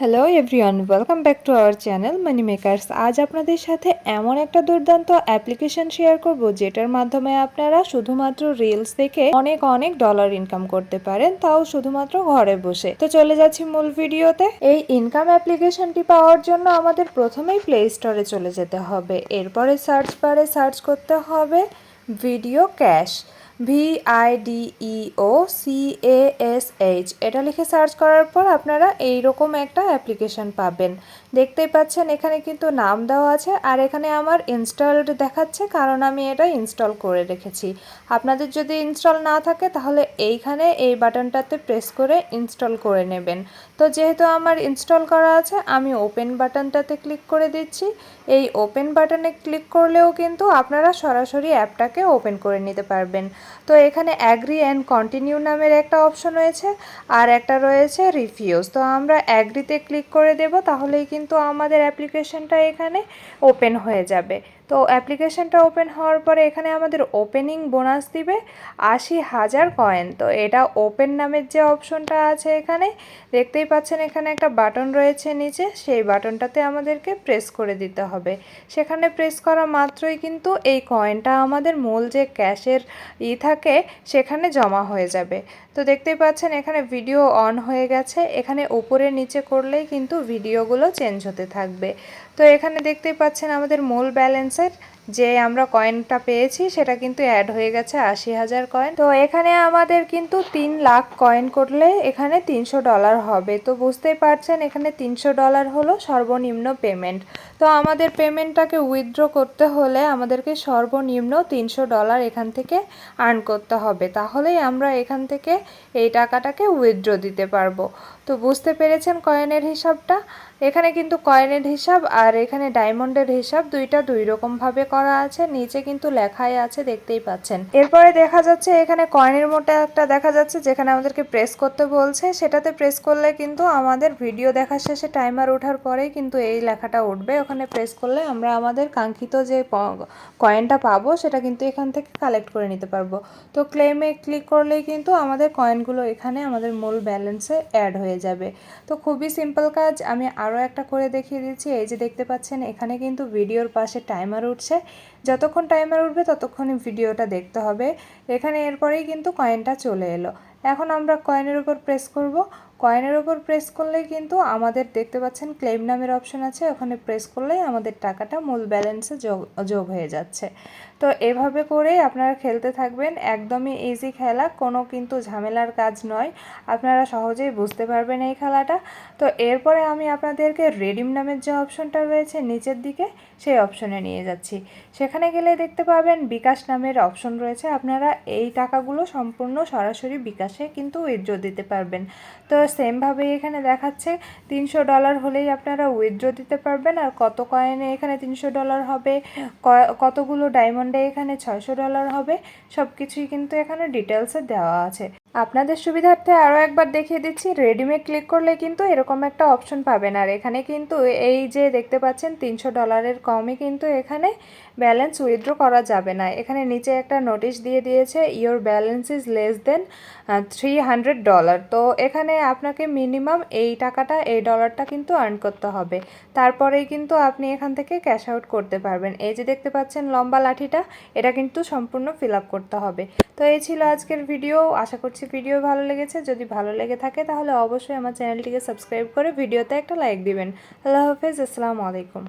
Hello everyone welcome back to our channel money makers আজ আপনাদের সাথে এমন একটা দুর্দান্ত অ্যাপ্লিকেশন শেয়ার করব, যেটার মাধ্যমে আপনারা শুধুমাত্র রিলস দেখে অনেক অনেক ডলার ইনকাম করতে পারেন, তাও শুধুমাত্র ঘরে বসে। তো চলে যাচ্ছি মূল ভিডিওতে এই ইনকাম অ্যাপ্লিকেশনটি পাওয়ার জন্য আমাদের প্রথমেই প্লে স্টোরে চলে যেতে হবে। এরপরে সার্চ বারে সার্চ করতে হবে video cash V I D E O C A S H এটা লিখে সার্চ করার পর আপনারা এই রকম একটা অ্যাপ্লিকেশন পাবেন। দেখতেই পাচ্ছেন, এখানে কিন্তু নাম দেওয়া আছে আর এখানে আমার ইনস্টলড দেখাচ্ছে, কারণ আমি এটা ইনস্টল করে রেখেছি। আপনাদের যদি ইনস্টল না থাকে, তাহলে এইখানে এই বাটনটাতে প্রেস করে ইনস্টল করে নেবেন। তো যেহেতু আমার ইনস্টল করা আছে, আমি ওপেন বাটনটাতে ক্লিক করে দিচ্ছি। এই ওপেন বাটনে ক্লিক করলেও কিন্তু আপনারা সরাসরি অ্যাপটাকে ওপেন করে নিতে পারবেন। তো এখানে অ্যাগ্রি অ্যান্ড কন্টিনিউ নামের একটা অপশন রয়েছে, আর একটা রয়েছে রিফিউজ তো আমরা অ্যাগ্রিতে ক্লিক করে দেব, তাহলেই কিন্তু আমাদের অ্যাপ্লিকেশনটা এখানে ওপেন হয়ে যাবে। তো অ্যাপ্লিকেশনটা ওপেন হওয়ার পরে এখানে আমাদের ওপেনিং বোনাস দিবে আশি হাজার কয়েন তো এটা ওপেন নামের যে অপশনটা আছে এখানে, দেখতেই পাচ্ছেন এখানে একটা বাটন রয়েছে নিচে, সেই বাটনটাতে আমাদেরকে প্রেস করে দিতে হবে। সেখানে প্রেস করা মাত্রই কিন্তু এই কয়েনটা আমাদের মূল যে ক্যাশের ই থাকে সেখানে জমা হয়ে যাবে। তো দেখতেই পাচ্ছেন এখানে ভিডিও অন হয়ে গেছে। এখানে উপরে নিচে করলেই কিন্তু ভিডিওগুলো চেঞ্জ হতে থাকবে। তো এখানে দেখতেই পাচ্ছেন আমাদের মূল ব্যালেন্সের যে আমরা কয়েনটা পেয়েছি, সেটা কিন্তু অ্যাড হয়ে গেছে আশি হাজার কয়েন তো এখানে আমাদের কিন্তু তিন লাখ কয়েন করলে এখানে তিনশো ডলার হবে। তো বুঝতেই পারছেন, এখানে তিনশো ডলার হলো সর্বনিম্ন পেমেন্ট তো আমাদের পেমেন্টটাকে উইথড্র করতে হলে আমাদেরকে সর্বনিম্ন তিনশো ডলার এখান থেকে আর্ন করতে হবে। তাহলেই আমরা এখান থেকে এই টাকাটাকে উইথড্র দিতে পারব। তো বুঝতে পেরেছেন কয়েনের হিসাবটা? এখানে কিন্তু কয়েনের হিসাব আর এখানে ডায়মন্ডের হিসাব দুইটা দুই রকমভাবে করা আছে, নিচে কিন্তু লেখাই আছে, দেখতেই পাচ্ছেন। এরপরে দেখা যাচ্ছে এখানে কয়েনের মোটে একটা দেখা যাচ্ছে, যেখানে আমাদেরকে প্রেস করতে বলছে। সেটাতে প্রেস করলে কিন্তু আমাদের ভিডিও দেখার শেষে টাইমার ওঠার পরেই কিন্তু এই লেখাটা উঠবে। ওখানে প্রেস করলে আমরা আমাদের কাঙ্ক্ষিত যে কয়েনটা পাবো, সেটা কিন্তু এখান থেকে কালেক্ট করে নিতে পারব। তো ক্লেমে ক্লিক করলেই কিন্তু আমাদের কয়েনগুলো এখানে আমাদের মূল ব্যালেন্সে অ্যাড হয়ে যাবে। তো খুবই সিম্পল কাজ। আমি আরও একটা করে দেখিয়ে দিচ্ছি। এই যে দেখতে পাচ্ছেন, এখানে কিন্তু ভিডিওর পাশে টাইমার উঠছে। যতক্ষণ টাইমার উঠবে ততক্ষণই ভিডিওটা দেখতে হবে। এখানে এরপরেই কিন্তু কয়েনটা চলে এলো। এখন আমরা কয়েনের উপর প্রেস করব। কয়েনের ওপর প্রেস করলেই কিন্তু আমাদের দেখতে পাচ্ছেন ক্লেম নামের অপশন আছে। ওখানে প্রেস করলেই আমাদের টাকাটা মূল ব্যালেন্সে যোগ যোগ হয়ে যাচ্ছে। তো এভাবে করেই আপনারা খেলতে থাকবেন। একদমই ইজি খেলা, কোনো কিন্তু ঝামেলার কাজ নয়। আপনারা সহজেই বুঝতে পারবেন এই খেলাটা। তো এরপরে আমি আপনাদেরকে রেডিম নামের যে অপশনটা রয়েছে নিচের দিকে, সেই অপশনে নিয়ে যাচ্ছি। সেখানে গেলে দেখতে পাবেন বিকাশ নামের অপশন রয়েছে। আপনারা এই টাকাগুলো সম্পূর্ণ সরাসরি বিকাশে কিন্তু উইথড্র দিতে পারবেন। তো সেমভাবে এখানে দেখাচ্ছে, তিনশো ডলার হলেই আপনারা উইথড্র দিতে পারবেন, আর কত কয়েনে এখানে তিনশো ডলার হবে কতগুলো ডায়মন্ডে এখানে ছয়শো ডলার হবে সব কিছুই কিন্তু এখানে ডিটেলসে দেওয়া আছে। আপনাদের সুবিধার্থে আরও একবার দেখিয়ে দিচ্ছি রেডিমে ক্লিক করলে কিন্তু এরকম একটা অপশন পাবেন। আর এখানে কিন্তু এই যে দেখতে পাচ্ছেন, তিনশো ডলারের কমই কিন্তু এখানে ব্যালেন্স উইথড্র করা যাবে না। এখানে নিচে একটা নোটিশ দিয়ে দিয়েছে your balance is less than three hundred dollar তো এখানে আপনাকে মিনিমাম এই টাকাটা, এই ডলারটা কিন্তু আর্ন করতে হবে। তারপরেই কিন্তু আপনি এখান থেকে ক্যাশ আউট করতে পারবেন। এই যে দেখতে পাচ্ছেন লম্বা লাঠিটা, এটা কিন্তু সম্পূর্ণ ফিল আপ করতে হবে। তো এই ছিল আজকের ভিডিও আশা করছি ভিডিও ভালো লেগেছে, যদি ভালো লেগে থাকে তাহলে অবশ্যই আমার চ্যানেলটিকে সাবস্ক্রাইব করে ভিডিওতে একটা লাইক দিবেন। আল্লাহ হাফেজ, আসসালামু আলাইকুম।